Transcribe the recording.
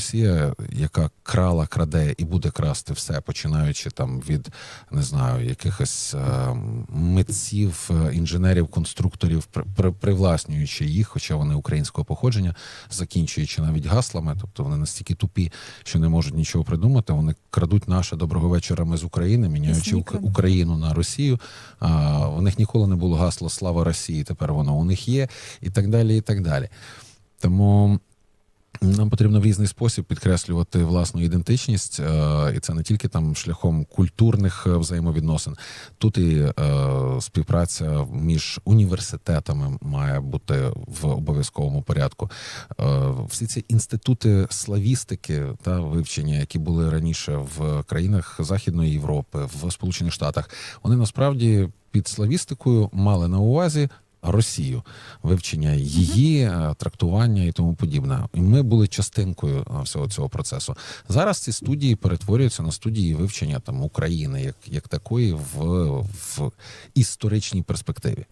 Росія, яка крала, краде і буде красти все, починаючи там від не знаю, якихось е, митців, е, інженерів, конструкторів, при- при- привласнюючи їх, хоча вони українського походження, закінчуючи навіть гаслами, тобто вони настільки тупі, що не можуть нічого придумати. Вони крадуть наше доброго вечора. Ми з України, міняючи Ук- Україну на Росію. А у них ніколи не було гасла Слава Росії. Тепер воно у них є, і так далі. І так далі. Тому нам потрібно в різний спосіб підкреслювати власну ідентичність, е, і це не тільки там шляхом культурних е, взаємовідносин. Тут і е, співпраця між університетами має бути в обов'язковому порядку. Всі ці інститути славістики та вивчення, які були раніше в країнах Західної Європи, в Сполучених Штатах, вони насправді під славістикою мали на увазі. Росію, вивчення її, е, трактування і тому подібне. І ми були частинкою е, всього цього процесу. Зараз ці студії перетворюються на студії вивчення там України як, як такої в, в історичній перспективі.